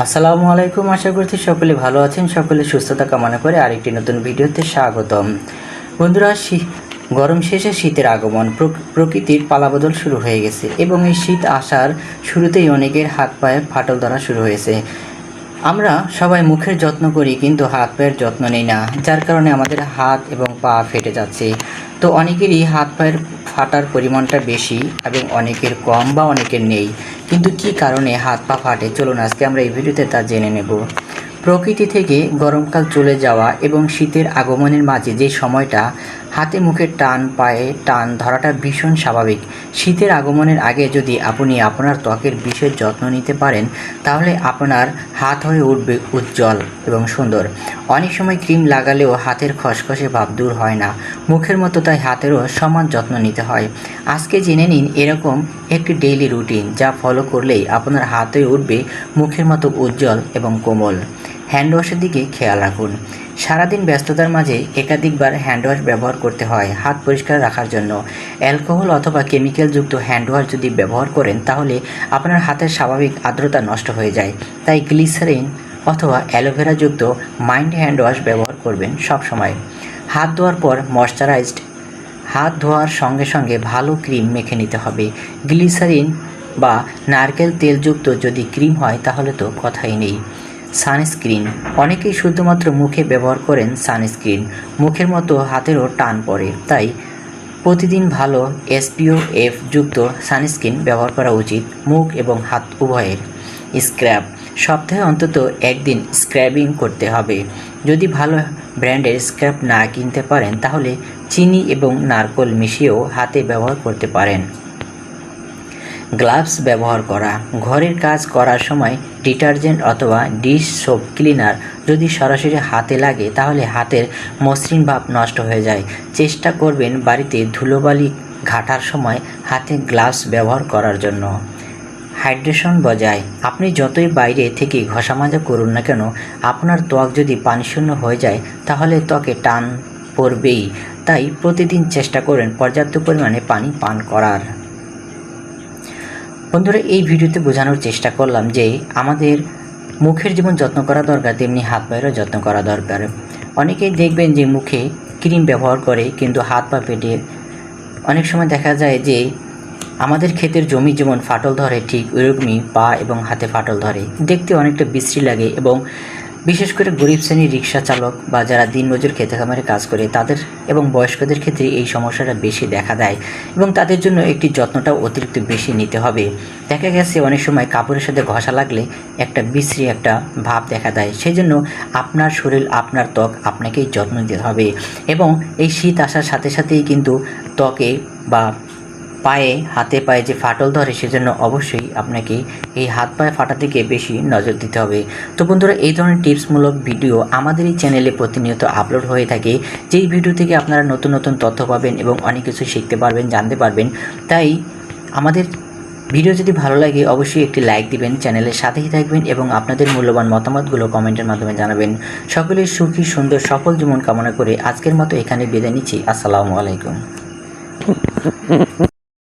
আসসালামু আলাইকুম, আশা করছি সকলে ভালো আছেন। সকলে সুস্থতা কামনা করে আরেকটি নতুন ভিডিওতে স্বাগতম। বন্ধুরা গরম শেষে শীতের আগমন, প্রক- প্রকৃতির পালাবদল শুরু হয়ে গেছে এবং এই শীত আসার শুরুতেই অনেকের হাত পায়ে ফাটল ধরা শুরু হয়েছে। আমরা সবাই মুখের যত্ন করি, কিন্তু হাত পায়ের যত্ন নেই না, যার কারণে আমাদের হাত এবং পা ফেটে যাচ্ছে। তো অনেকেরই হাত পায়ের ফাটার পরিমাণটা বেশি এবং অনেকের কম বা অনেকের নেই। কিন্তু কি কারণে হাত পা ফাটে? চলুন আজকে আমরা এই ভিডিওতে তা জেনে নেব। প্রকৃতি থেকে গরমকাল চলে যাওয়া এবং শীতের আগমনের মাঝে যে সময়টা হাতে মুখে টান, পায়ে টান, ধরাটা ভীষণ স্বাভাবিক। শীতের আগমনের আগে যদি আপনি আপনার ত্বকের বিশেষ যত্ন নিতে পারেন, তাহলে আপনার হাত হয়ে উঠবে উজ্জ্বল এবং সুন্দর। অনেক সময় ক্রিম লাগালেও হাতের খসখসে ভাব দূর হয় না। মুখের মতো তাই হাতেরও সমান যত্ন নিতে হয়। আজকে জেনে নিন এরকম একটি ডেইলি রুটিন যা ফলো করলেই আপনার হাত উঠবে মুখের মতো উজ্জ্বল এবং কোমল। হ্যান্ড ওয়াশের দিকে খেয়াল রাখুন। সারাদিন ব্যস্ততার মাঝে একাধিকবার হ্যান্ড ওয়াশ ব্যবহার করতে হয় হাত পরিষ্কার রাখার জন্য। অ্যালকোহল অথবা কেমিক্যালযুক্ত হ্যান্ড ওয়াশ যদি ব্যবহার করেন, তাহলে আপনার হাতের স্বাভাবিক আর্দ্রতা নষ্ট হয়ে যায়। তাই গ্লিসারিন অথবা অ্যালোভেরাযুক্ত মাইন্ড হ্যান্ড ওয়াশ ব্যবহার করবেন সব সময় হাত ধোয়ার পর ময়শ্চারাইজড হাত ধোয়ার সঙ্গে সঙ্গে ভালো ক্রিম মেখে নিতে হবে। গ্লিসারিন বা নারকেল তেলযুক্ত যদি ক্রিম হয়, তাহলে তো কথাই নেই। সানস্ক্রিন। অনেকেই শুধুমাত্র মুখে ব্যবহার করেন সানস্ক্রিন। মুখের মতো হাতেরও টান পড়ে। তাই প্রতিদিন ভালো এসপিও এফ যুক্ত সানস্ক্রিন ব্যবহার করা উচিত, মুখ এবং হাত উভয়ের। স্ক্র্যাব। সপ্তাহে অন্তত একদিন স্ক্র্যাবিং করতে হবে। যদি ভালো ব্র্যান্ডের স্ক্র্যাব না কিনতে পারেন, তাহলে চিনি এবং নারকোল মিশিয়েও হাতে ব্যবহার করতে পারেন। গ্লাভস ব্যবহার করা। ঘরের কাজ করার সময় ডিটারজেন্ট অথবা ডিশ সোপ ক্লিনার যদি সরাসরি হাতে লাগে, তাহলে হাতের মসৃণ ভাব নষ্ট হয়ে যায়। চেষ্টা করবেন বাড়িতে ধুলোবালি ঘাটার সময় হাতে গ্লাভস ব্যবহার করার জন্য। হাইড্রেশন বজায়। আপনি যতই বাইরে থেকে ঘষা মাজা করুন না কেন, আপনার ত্বক যদি পানিশূন্য হয়ে যায়, তাহলে ত্বকে টান পড়বেই। তাই প্রতিদিন চেষ্টা করেন পর্যাপ্ত পরিমাণে পানি পান করার। বন্ধুরা, এই ভিডিওতে বোঝানোর চেষ্টা করলাম যে আমাদের মুখের যেমন যত্ন করা দরকার, তেমনি হাত পায়েরও যত্ন করা দরকার। অনেকেই দেখবেন যে মুখে ক্রিম ব্যবহার করে, কিন্তু হাত পা পেটে অনেক সময় দেখা যায় যে আমাদের ক্ষেতের জমি যেমন ফাটল ধরে, ঠিক ওইরকমই পা এবং হাতে ফাটল ধরে। দেখতে অনেকটা বিশ্রী লাগে এবং বিশেষ করে গরিব শ্রেণির রিক্সা চালক বা যারা দিন দিনমজুর খেতে খামারে কাজ করে, তাদের এবং বয়স্কদের ক্ষেত্রে এই সমস্যাটা বেশি দেখা দেয় এবং তাদের জন্য একটি যত্নটাও অতিরিক্ত বেশি নিতে হবে। দেখা গেছে অনেক সময় কাপড়ের সাথে ঘষা লাগলে একটা বিশ্রী একটা ভাব দেখা দেয়। সেই জন্য আপনার শরীর, আপনার ত্বক আপনাকেই যত্ন নিতে হবে এবং এই শীত আসার সাথে সাথেই কিন্তু ত্বকে বা পায়ে, হাতে পায়ে যে ফাটল ধরে সেজন্য অবশ্যই আপনাকে এই হাত পায়ে ফাটা থেকে বেশি নজর দিতে হবে। তো বন্ধুরা, এই ধরনের টিপসমূলক ভিডিও আমাদের এই চ্যানেলে প্রতিনিয়ত আপলোড হয়ে থাকে। যেই ভিডিও থেকে আপনারা নতুন নতুন তথ্য পাবেন এবং অনেক কিছু শিখতে পারবেন, জানতে পারবেন, তাই আমাদের ভিডিও যদি ভালো লাগে, অবশ্যই একটি লাইক দিবেন, চ্যানেলের সাথেই থাকবেন এবং আপনাদের মূল্যবান মতামতগুলো কমেন্টের মাধ্যমে জানাবেন। সকলের সুখী, সুন্দর, সফল জীবন কামনা করে আজকের মতো এখানে বিদায় নিচ্ছি। আসসালামু আলাইকুম।